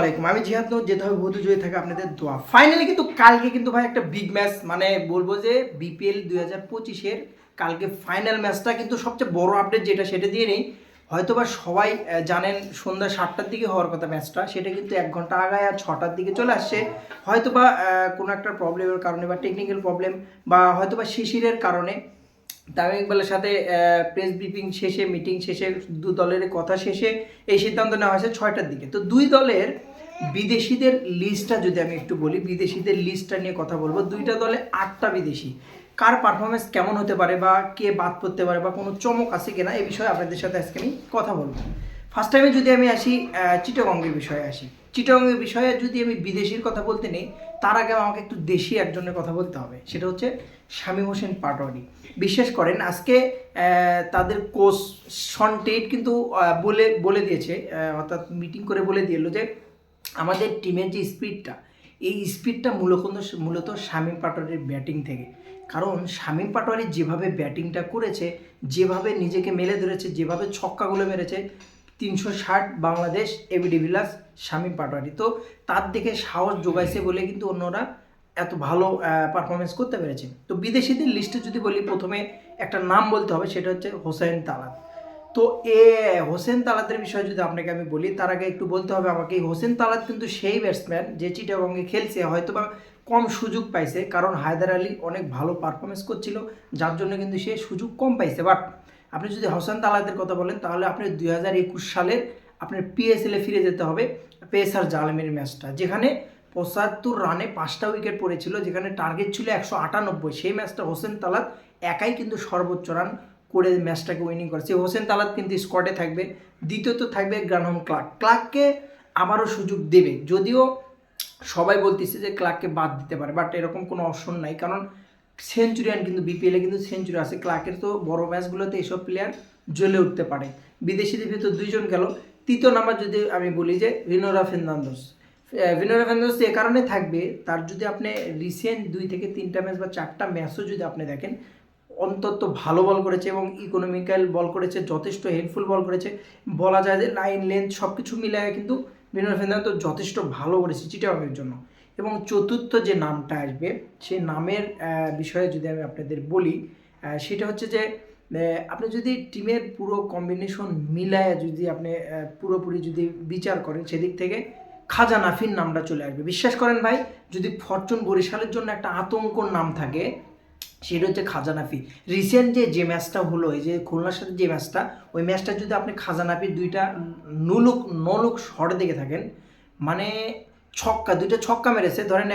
আলাইকুম। আমি জিহাদ নূর, যেতে হবে জয়ী থাকে আপনাদের দোয়া। ফাইনালি কিন্তু কালকে কিন্তু ভাই একটা বিগ ম্যাচ মানে বলব যে বিপিএল দুই হাজার পঁচিশের কালকে ফাইনাল ম্যাচটা কিন্তু সবচেয়ে বড় আপডেট যেটা, সেটা দিয়ে নেই। হয়তোবা সবাই জানেন সন্ধ্যা সাতটার দিকে হওয়ার কথা ম্যাচটা সেটা কিন্তু এক ঘণ্টা আগায় আর ছটার দিকে চলে আসছে। হয়তোবা কোনো একটা প্রবলেমের কারণে বা টেকনিক্যাল প্রবলেম বা হয়তোবা শিশিরের কারণে। তামিম ইকবালের সাথে প্রেস ব্রিফিং শেষে মিটিং শেষে, দু দলের কথা শেষে এই সিদ্ধান্ত নেওয়া হয়েছে ছয়টার দিকে। তো দুই দলের বিদেশিদের লিস্টটা যদি আমি একটু বলি, বিদেশিদের লিস্টটা নিয়ে কথা বলব। দুইটা দলে আটটা বিদেশি। কার পারফরমেন্স কেমন হতে পারে বা কে বাদ পড়তে পারে বা কোনো চমক আছে কিনা এই বিষয়ে আপনাদের সাথে আজকে আমি কথা বলব। ফার্স্ট টাইমে যদি আমি আসি চিটাগঙ্গের বিষয়ে আসি। চিটাগঙ্গের বিষয়ে যদি আমি বিদেশির কথা বলতে নেই, তার আগে আমাকে একটু দেশি একজনের কথা বলতে হবে। সেটা হচ্ছে শামীম হোসেন পাটোয়ারি। বিশ্বাস করেন, আজকে তাদের কোচ শন টেট কিন্তু বলে বলে দিয়েছে অর্থাৎ মিটিং করে বলে দিল যে আমাদের টিমের যে স্পিডটা এই স্পিডটা মূলত মূলত শামীম পাটোয়ারির ব্যাটিং থেকে। কারণ শামীম পাটোয়ারি যেভাবে ব্যাটিংটা করেছে, যেভাবে নিজেকে মেলে ধরেছে, যেভাবে ছক্কাগুলো মেরেছে, তিনশো ষাট Bangladesh AB de Villiers Shamim Patwari. তো তার দিকে সাহস যোগাইছে বলে কিন্তু অন্যরা এত ভালো পারফরমেন্স করতে পেরেছে। তো বিদেশিদের লিস্টে যদি বলি, প্রথমে একটা নাম বলতে হবে, সেটা হচ্ছে হোসেন তালাত তো এ, হোসেন তালাতের বিষয়ে যদি আপনাকে আমি বলি, তার আগে একটু বলতে হবে আমাকে হোসেন তালাত কিন্তু সেই ব্যাটসম্যান যে চিটাগঙ্গে খেলছে, হয়তো বা কম সুযোগ পাইছে, কারণ হায়দার আলী অনেক ভালো পারফরমেন্স করছিল, যার জন্য কিন্তু সে সুযোগ কম পাইছে। বাট আপনি যদি হোসেন তালাতের কথা বলেন, তাহলে আপনি দুই হাজার একুশ সালের আপনার পিএসএলে ফিরে যেতে হবে পেসার জালমের ম্যাচটা, যেখানে পঁচাত্তর রানে পাঁচটা উইকেট পড়েছিল, যেখানে টার্গেট ছিল একশো আটানব্বই। সেই ম্যাচটা হোসেন তালাত একাই কিন্তু সর্বোচ্চ রান করে ম্যাচটাকে উইনিং করেছে। হোসেন তালাত কিন্তু স্কোয়াডে থাকবে। দ্বিতীয়ত থাকবে গ্রানহম ক্লার্ক। ক্লার্ককে আবারও সুযোগ দেবে। যদিও সবাই বলতেছে যে ক্লার্ককে বাদ দিতে পারে বাট এরকম কোনো অপশন নাই। কারণ সেঞ্চুরিয়ান কিন্তু বিপিএলে কিন্তু সেঞ্চুরি আছে। ক্লার্কের তো বড় ম্যাচগুলোতে এসব প্লেয়ার জ্বলে উঠতে পারে। বিদেশিদের ভিতর দুইজন গেল। তৃতীয় নাম্বার যদি আমি বলি যে রিনোরা ফের্নান্দোস ভিনোরা ফের্নান্দোস এ কারণে থাকবে, তার যদি আপনি রিসেন্ট দুই থেকে তিনটা ম্যাচ বা চারটা ম্যাচও যদি আপনি দেখেন অন্তত ভালো বল করেছে এবং ইকোনমিক্যাল বল করেছে, যথেষ্ট হেল্পফুল বল করেছে। বলা যায় যে লাইন লেন্থ সব কিছু মিলায় কিন্তু বিনোদ ফের্নান্দো যথেষ্ট ভালো করেছে চিটাগংয়ের জন্য। এবং চতুর্থ যে নামটা আসবে সেই নামের বিষয়ে যদি আমি আপনাদের বলি সেটা হচ্ছে যে আপনি যদি টিমের পুরো কম্বিনেশন মিলায় যদি আপনি পুরোপুরি যদি বিচার করেন সেদিক থেকে, খাজা নাফির নামটা চলে আসবে। বিশ্বাস করেন ভাই, যদি ফরচুন বরিশালের জন্য একটা আতঙ্কর নাম থাকে সেটা হচ্ছে খাজানা ফি রিসেন্ট যে যে ম্যাচটা হলো, এই যে খুলনার সাথে যে ম্যাচটা ওই ম্যাচটা যদি আপনি খাজানাফির দুইটা নুলুক নলুক শট দেখে থাকেন মানে ছক্কা, দুইটা ছক্কা মেরেছে। ধরেন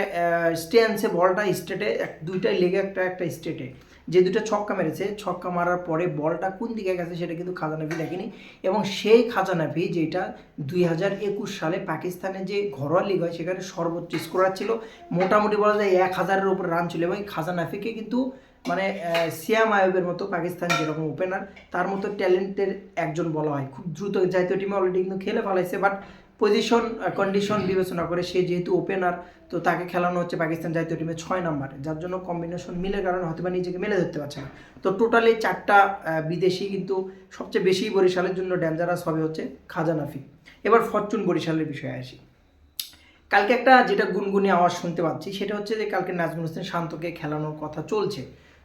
স্টেন্সে বলটা স্টেটে, এক, দুইটাই লেগে একটা একটা স্টেটে। যে দুটো ছক্কা মেরেছে, ছক্কা মারার পরে বলটা কোন দিকে গেছে সেটা কিন্তু খাজানাফি দেখেনি। এবং সেই খাজানাফি যেটা দুই হাজার একুশ সালে পাকিস্তানে যে ঘরোয়া লিগ হয়, সেখানে সর্বোচ্চ স্কোরার ছিল। মোটামুটি বলা যায় এক হাজারের উপর রান ছিল। এবং খাজানাফিকে কিন্তু মানে সিয়াম আয়বের মতো পাকিস্তান যেরকম ওপেনার তার মতো ট্যালেন্টের একজন বলা হয়। খুব দ্রুত জাতীয় টিমে অলরেডি কিন্তু খেলে ফেলাইছে। বাট পজিশন কন্ডিশন বিবেচনা করে সে যেহেতু ওপেনার তো তাকে খেলানো হচ্ছে পাকিস্তান জাতীয় টিমে ছয় নম্বরে যার জন্য কম্বিনেশন মিলে কারণে হয়তো বা নিজেকে মেলে ধরতে পারছে না। তো টোটালি চারটা বিদেশি কিন্তু সবচেয়ে বেশি বরিশালের জন্য ডেঞ্জারাস হবে হচ্ছে খাজানাফি এবার ফরচুন বরিশালের বিষয়ে আসি। কালকে একটা যেটা গুনগুনি আওয়াজ শুনতে পাচ্ছি, সেটা হচ্ছে যে কালকে নাজমুল হোসেন শান্তকে খেলানোর কথা চলছে।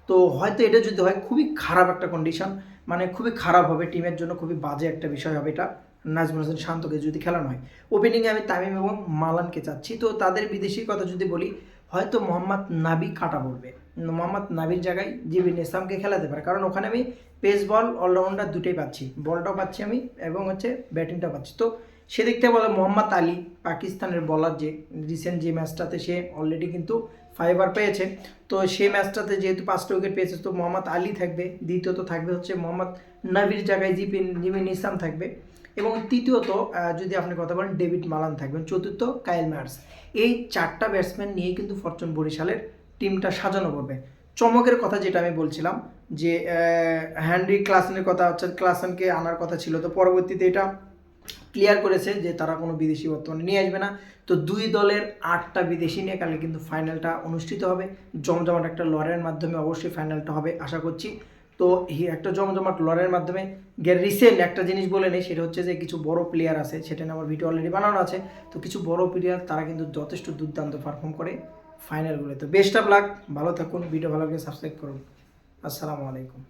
তো হয়তো এটা যদি হয়, খুবই খারাপ একটা কন্ডিশন মানে খুবই খারাপ হবে টিমের জন্য খুবই বাজে একটা বিষয় হবে এটা। নাজমুল হোসেন শান্তকে যদি খেলানো হয়। ওপেনিংয়ে আমি তামিম এবং মালানকে চাচ্ছি। তো তাদের বিদেশির কথা যদি বলি, হয়তো মোহাম্মদ নাবি কাটা পড়বে। মোহাম্মদ নাবির জায়গায় জিবিন ইসলামকে খেলাতে পারে। কারণ ওখানে আমি পেস বল অলরাউন্ডার দুটোই পাচ্ছি। বলটাও পাচ্ছি আমি এবং হচ্ছে ব্যাটিংটাও পাচ্ছি। তো সেদিক থেকে বলে মোহাম্মদ আলী, পাকিস্তানের বলার যে রিসেন্ট যে ম্যাচটাতে সে অলরেডি কিন্তু ফাইবার পেয়েছে। তো সেই ম্যাচটাতে যেহেতু পাঁচটা উইকেট পেয়েছে, তো মোহাম্মদ আলী থাকবে। দ্বিতীয়ত থাকবে হচ্ছে মোহাম্মদ নাবির জায়গায় জিপিন জিমিন ইসলাম থাকবে। এবং তৃতীয়ত যদি আপনি কথা বলেন, ডেভিড মালান থাকবেন। চতুর্থ কায়েল ম্যার্স। এই চারটা ব্যাটসম্যান নিয়ে কিন্তু ফরচুন বরিশালের টিমটা সাজানো পড়বে চমকের কথা যেটা আমি বলছিলাম, যে হ্যান্ড্রি ক্লাসনের কথা, হচ্ছে ক্লাসনকে আনার কথা ছিল। তো পরবর্তীতে এটা ক্লিয়ার করেছে যে, তারা কোনো বিদেশি বর্তমানে নিয়ে আসবে না। তো দুই দলের আটটা বিদেশি নিয়ে কালকে কিন্তু ফাইনালটা অনুষ্ঠিত হবে। জমজমাট একটা লড়াইয়ের মাধ্যমে অবশ্যই ফাইনালটা হবে, আশা করছি। তো একটা জমজমাট লড়াইয়ের মাধ্যমে রিসেন্ট একটা জিনিস বলে নেই, সেটা হচ্ছে যে কিছু বড় প্লেয়ার আছে, সেটা নিয়ে আমার ভিডিও অলরেডি বানানো আছে। তো কিছু বড় প্লেয়ার তারা কিন্তু যথেষ্ট দুর্দান্ত পারফর্ম করে ফাইনালগুলো তো বেস্ট অফ লাক ভালো থাকুন ভিডিও ভালো লাগে সাবস্ক্রাইব করুন। আসসালামু আলাইকুম।